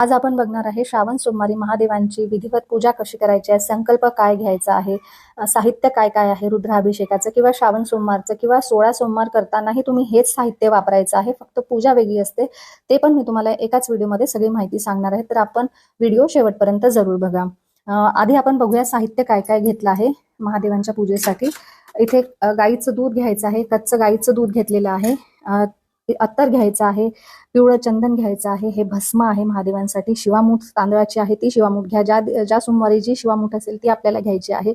आज आपण बघणार आहे श्रावण सोमवारी महादेवांची विधिवत पूजा कशी करायची आहे संकल्प काय घ्यायचा आहे साहित्य काय काय आहे रुद्राभिषेकाचं किंवा श्रावण सोमवारचं किंवा सोळा सोमवार करतानाही तुम्ही हेच साहित्य वापरायचं आहे फक्त पूजा वेगळी असते ते पण मी तुम्हाला एकाच व्हिडिओमध्ये सगळी माहिती सांगणार आहे तर आपण व्हिडिओ शेवटपर्यंत जरूर बघा. आधी आपण बघूया साहित्य काय काय घेतलं आहे महादेवांच्या पूजेसाठी. इथे गाईचं दूध घ्यायचं आहे कच्चं गाईचं दूध घेतलेलं आहे. अत्तर घ्यायचं आहे पिवळं चंदन घ्यायचं आहे हे भस्म आहे महादेवांसाठी. शिवामूठ तांदळाची आहे ती शिवामूठ घ्या. ज्या ज्या सोमवारी जी शिवामूठ असेल ती आपल्याला घ्यायची आहे.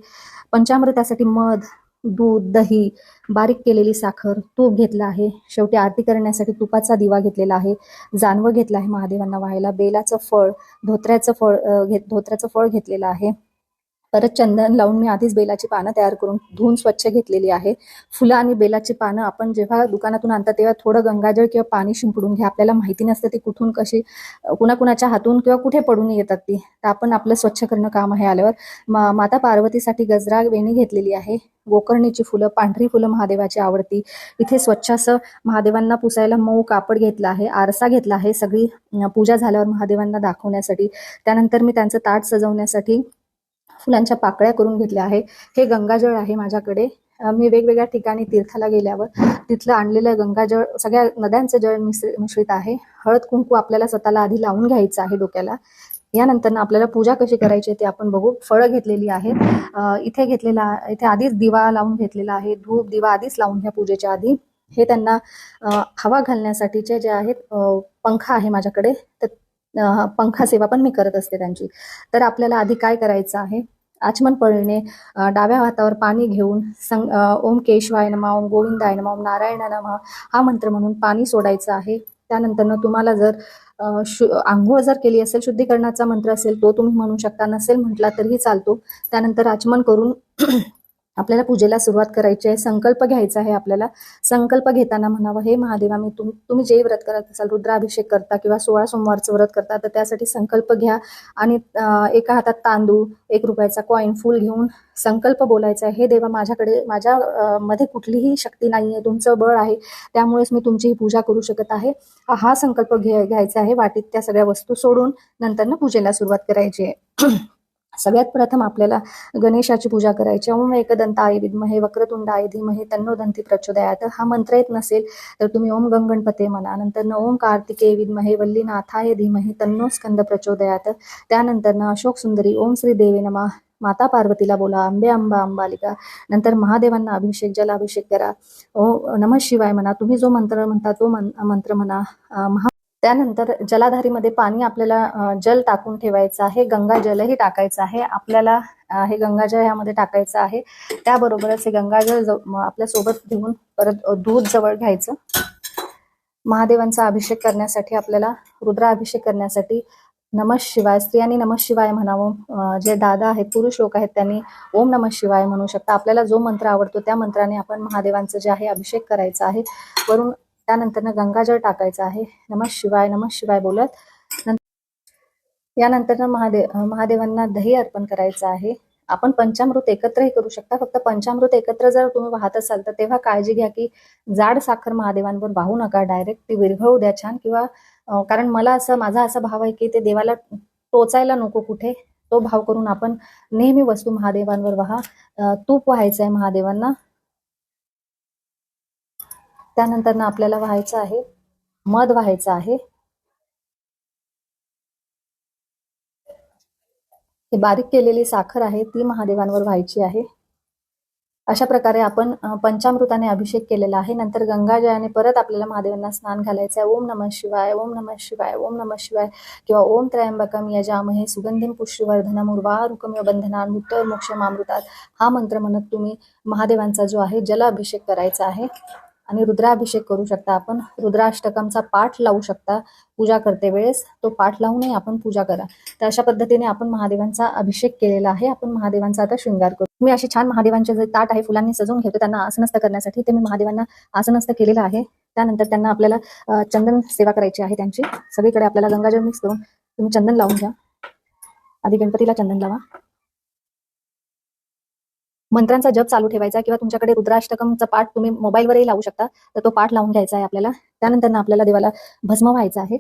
पंचामृतासाठी मध दूध दही बारीक केलेली साखर तूप घेतलं आहे. शेवटी आरती करण्यासाठी तुपाचा दिवा घेतलेला आहे. जानवं घेतलं आहे महादेवांना व्हायला. बेलाचं फळ धोत्र्याचं फळ घेत धोत्र्याचं फळ घेतलेलं आहे. परत चंदन लावून मी आधीच बेलाची पानं तयार करून धुवून स्वच्छ घेतलेली आहे. फुलं आणि बेलाची पानं आपण जेव्हा दुकानातून आणतात तेव्हा थोडं गंगाजळ किंवा पाणी शिंपडून घ्या. आपल्याला माहिती नसतं ती कुठून कशी कुणाकुणाच्या हातून किंवा कुठे पडून येतात ती. तर आपण आपलं स्वच्छ करणं काम आहे आल्यावर. मा माता पार्वतीसाठी गजरा वेणी घेतलेली आहे. गोकर्णीची फुलं पांढरी फुलं महादेवाची आवडती. इथे स्वच्छ असं महादेवांना पुसायला मऊ कापड घेतलं आहे आरसा घेतला आहे. सगळी पूजा झाल्यावर महादेवांना दाखवण्यासाठी. त्यानंतर मी त्यांचं ताट सजवण्यासाठी फुलांच्या पाकळ्या करून घेतल्या आहे. हे गंगाजळ आहे माझ्याकडे. मी वेगवेगळ्या ठिकाणी तीर्थाला गेल्यावर तिथलं आणलेलं गंगाजळ सगळ्या नद्यांचं जळ मिश्र मिश्रित आहे. हळद कुंकू आपल्याला स्वतःला आधी लावून घ्यायचं आहे डोक्याला. यानंतर आपल्याला पूजा कशी करायची आहे ते आपण बघू. फळं घेतलेली आहेत इथे घेतलेला इथे आधीच दिवा लावून घेतलेला आहे. धूप दिवा आधीच लावून घ्या पूजेच्या आधी. हे त्यांना हवा घालण्यासाठीचे जे आहेत पंखा आहे माझ्याकडे. तर पंखा सेवा पण मी करत असते त्यांची. तर आपल्याला आधी काय करायचं आहे? आचमन पळणे डाव्या हातावर पाणी घेऊन संग ओम केशवाय नमा ओम गोविंदाय नमा ओम नारायण नमा हा मंत्र म्हणून पाणी सोडायचं आहे. त्यानंतर तुम्हाला जर शु आंघोळ जर केली असेल शुद्धीकरणाचा मंत्र असेल तो तुम्ही म्हणू शकता. नसेल म्हटला तरीही चालतो. त्यानंतर आचमन करून आपल्याला पूजेला सुरुवात करायची आहे संकल्प घ्यायचा आहे आपल्याला. संकल्प घेताना म्हणावं हे महादेवा मी तुम तुम्ही जे व्रत करत असाल रुद्राभिषेक करता किंवा सोळा सोमवारचं व्रत करता तर त्यासाठी संकल्प घ्या आणि एका हातात तांदूळ एक रुपयाचा कॉईन फुल घेऊन संकल्प बोलायचा आहे हे देवा माझ्याकडे माझ्या मध्ये कुठलीही शक्ती नाही आहे तुमचं बळ आहे त्यामुळेच मी तुमची ही पूजा करू शकत आहे. हा- संकल्प घ्या घ्यायचा आहे वाटीत त्या सगळ्या वस्तू सोडून नंतर ना पूजेला सुरुवात करायची आहे. सगळ्यात प्रथम आपल्याला गणेशाची पूजा करायची ओम एकदंताय विद्महे वक्रतुंडाय धीमहे तन्नो दंती प्रचोदयात हा मंत्र येत नसेल तर तुम्ही ओम गंगणपते म्हणा. नंतर ओम कार्तिके विद्महे वल्लीनाथाय धीमहे तन्नो स्कंद प्रचोदयात त्यानंतर अशोक सुंदरी ओम श्री देवे नमा माता पार्वतीला बोला आंबे आंबा अंबालिका. नंतर महादेवांना अभिषेक जलाभिषेक करा. ओ नमः शिवाय म्हणा. तुम्ही जो मंत्र म्हणता तो मंत्र म्हणा. महा त्यानंतर जलाधारीमध्ये पाणी आपल्याला जल टाकून ठेवायचं आहे गंगा जलही टाकायचं आहे आपल्याला हे गंगाजल ह्यामध्ये टाकायचं आहे. त्याबरोबरच हे गंगाजल आपल्यासोबत घेऊन परत दूध जवळ घ्यायचं. महादेवांचा अभिषेक करण्यासाठी आपल्याला रुद्राभिषेक करण्यासाठी नमः शिवाय स्त्रियांनी नमः शिवाय म्हणावं. जे दादा आहेत पुरुष लोक आहेत त्यांनी ओम नमः शिवाय म्हणू शकता. आपल्याला जो मंत्र आवडतो त्या मंत्राने आपण महादेवांचं जे आहे अभिषेक करायचा आहे. वरून त्यानंतर गंगाजळ टाकायचं आहे. नमः शिवाय नमः शिवाय बोलत. यानंतर महादेव महादेवांना दही अर्पण करायचं आहे. आपण पंचामृत एकत्रही करू शकता. फक्त पंचामृत एकत्र जर तुम्ही वाहत असाल तर तेव्हा काळजी घ्या की जाड साखर महादेवांवर वाहू नका. डायरेक्ट ती विरघळू द्या छान. किंवा कारण मला असं माझा असा भाव आहे की ते देवाला टोचायला नको कुठे. तो भाव करून आपण नेहमी वस्तू महादेवांवर वाहा. तूप व्हायचं आहे महादेवांना. त्यानंतर ना आपल्याला व्हायचं आहे मध व्हायचं आहे. ही बारीक केलेली साखर आहे ती महादेवांवर व्हायची आहे. अशा प्रकारे आपण पंचामृताने अभिषेक केलेला आहे. नंतर गंगाजयाने परत आपल्याला महादेवांना स्नान घालायचं आहे. ओम नमः शिवाय ओम नमः शिवाय ओम नमः शिवाय किंवा ओम त्र्यंबकम यजामहे सुगंधिम पुष्टिवर्धनम उर्वारुकम बंधना मृत्य मोक्षमामृतात हा मंत्र म्हणत तुम्ही महादेवांचा जो आहे जल अभिषेक करायचा आहे. आणि रुद्राभिषेक करू शकता. आपण रुद्राष्टकमचा पाठ लावू शकता. पूजा करते वेळेस तो पाठ लावूनही आपण पूजा करा. तर अशा पद्धतीने आपण महादेवांचा अभिषेक केलेला आहे. आपण महादेवांचा आता शृंगार करू. मी अशी छान महादेवांचे जे ताट आहे फुलांनी सजवून घेतो त्यांना आसनस्थ करण्यासाठी ते मी महादेवांना आसनस्थ केलेलं आहे. त्यानंतर त्यांना आपल्याला चंदन सेवा करायची आहे त्यांची. सगळीकडे आपल्याला गंगाजल मिक्स करून तुम्ही चंदन लावून घ्या. आधी गणपतीला चंदन लावा. मंत्रांचा जप चालू ठेवायचा किंवा तुमच्याकडे रुद्राष्टकमचा पाठ तुम्ही मोबाईलवरही लावू शकता तर तो पाठ लावून घ्यायचा आहे आपल्याला. त्यानंतर आपल्याला देवाला भस्म व्हायचा आहे.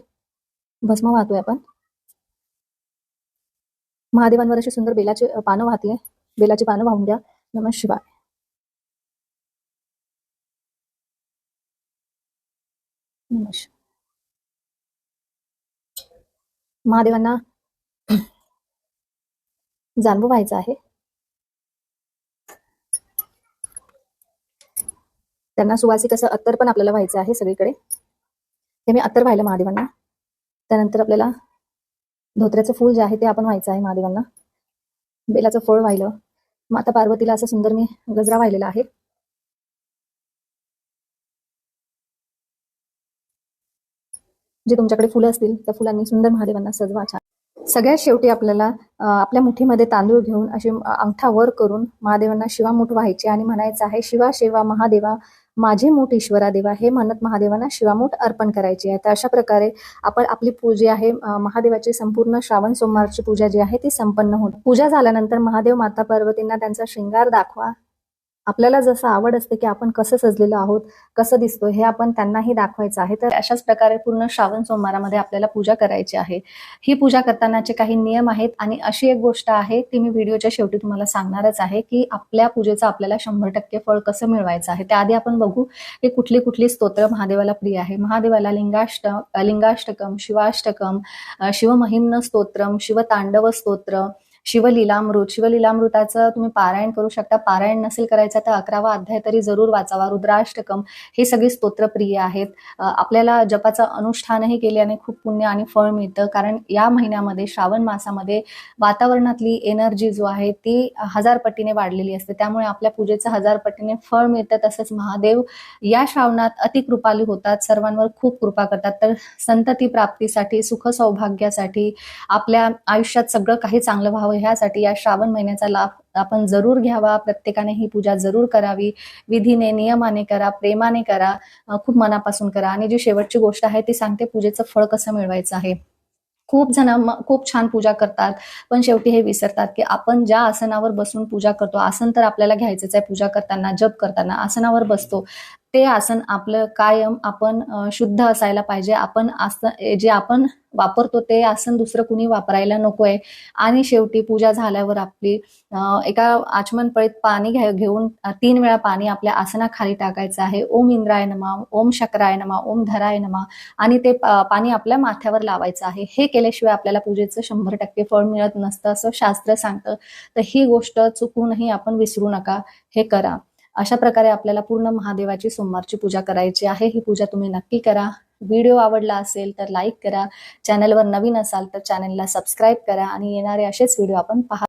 भस्म वाहतोय आपण. महादेवांवर अशी सुंदर बेलाची पानं वाहतीये. बेलाची पानं वाहून द्या नम शिवाय. महादेवांना जाणवं व्हायचं आहे. त्यांना सुवासिक असं अत्तर पण आपल्याला व्हायचं आहे सगळीकडे. ते मी अत्तर व्हायला महादेवांना. त्यानंतर आपल्याला धोत्र्याचं फूल जे आहे ते आपण व्हायचं आहे महादेवांना. बेलाचं फळ व्हायलं. माता पार्वतीला असं सुंदर मी गजरा वाहिलेला आहे. जे तुमच्याकडे फुलं असतील त्या फुलांनी सुंदर महादेवांना सजवा छान. सगळ्यात शेवटी आपल्याला आपल्या मुठीमध्ये तांदूळ घेऊन अशी अंगठा वर करून महादेवांना शिवामुठ व्हायची आणि म्हणायचं आहे शिवा शेवा महादेवा माझे मूठ ईश्वरा देवा हे म्हणत महादेवांना शिवामूठ अर्पण करायची आहे. तर अशा प्रकारे आपण आपली पूजा आहे महादेवाची संपूर्ण श्रावण सोमवारची पूजा जी आहे ती संपन्न होते पूजा झाल्यानंतर महादेव माता पार्वतींना त्यांचा शृंगार दाखवा. आपल्याला जसं आवड असते की आपण कसं सजलेलो आहोत कसं दिसतो हे आपण त्यांनाही दाखवायचं आहे. तर अशाच प्रकारे पूर्ण श्रावण सोमवारामध्ये आपल्याला पूजा करायची आहे. ही पूजा करतानाचे काही नियम आहेत आणि अशी एक गोष्ट आहे ती मी व्हिडिओच्या शेवटी तुम्हाला सांगणारच आहे की आपल्या पूजेचं आपल्याला शंभर टक्के फळ कसं मिळवायचं आहे. त्याआधी आपण बघू की कुठली कुठली स्तोत्र महादेवाला प्रिय आहे. महादेवाला लिंगाष्ट लिंगाष्टकम शिवाष्टकम शिवमहिम्न स्तोत्रम शिवतांडव स्तोत्र शिवलीलामृत. शिवलीलामृताचं तुम्ही पारायण करू शकता. पारायण नसेल करायचं तर अकरावा अध्याय तरी जरूर वाचावा. रुद्राष्टकम हे सगळे स्तोत्रप्रिय आहेत. आपल्याला जपाचं अनुष्ठानही केल्याने खूप पुण्य आणि फळ मिळतं. कारण या महिन्यामध्ये श्रावण मासामध्ये वातावरणातली एनर्जी जो आहे ती हजार पटीने वाढलेली असते. त्यामुळे आपल्या पूजेचं हजार पटीने फळ मिळतं तसंच महादेव या श्रावणात अतिकृपाली होतात. सर्वांवर खूप कृपा करतात. तर संतती प्राप्तीसाठी सुख सौभाग्यासाठी आपल्या आयुष्यात सगळं काही चांगलं व्हावं ह्यासाठी या श्रावण महिन्याचा लाभ आपण जरूर घ्यावा. प्रत्येकाने ही पूजा जरूर करावी. विधीने नियमाने करा प्रेमाने करा. खूप मनापासून करा. आणि जी शेवटची गोष्ट आहे ती सांगते पूजेचं फळ कसं मिळवायचं आहे. खूप जण खूप छान पूजा करतात पण शेवटी हे विसरतात की आपण ज्या आसनावर बसून पूजा करतो आसन तर आपल्याला घ्यायचंच आहे पूजा करताना जप करताना. आसनावर बसतो. ते आसन आपलं कायम आपण शुद्ध असायला पाहिजे. आपण आसन जे आपण वापरतो ते आसन दुसरं कुणी वापरायला नकोय. आणि शेवटी पूजा झाल्यावर आपली एका आचमन पळीत पाणी घ्या घेऊन तीन वेळा पाणी आपल्या आसनाखाली टाकायचं आहे. ओम इंद्राय नमा ओम शक्राय नमा ओम धराय नमा आणि ते पाणी आपल्या माथ्यावर लावायचं आहे. हे केल्याशिवाय आपल्याला पूजेचं शंभर टक्के फळ मिळत नसतं असं शास्त्र सांगतं. तर ही गोष्ट चुकूनही आपण विसरू नका. हे करा. अशा प्रकारे आपल्याला पूर्ण महादेवाची सोमवारची पूजा करायची आहे. ही पूजा तुम्ही नक्की करा. व्हिडिओ आवडला असेल तर लाईक करा. चॅनलवर नवीन असाल तर चॅनलला सबस्क्राईब करा आणि येणारे असेच व्हिडिओ आपण पहा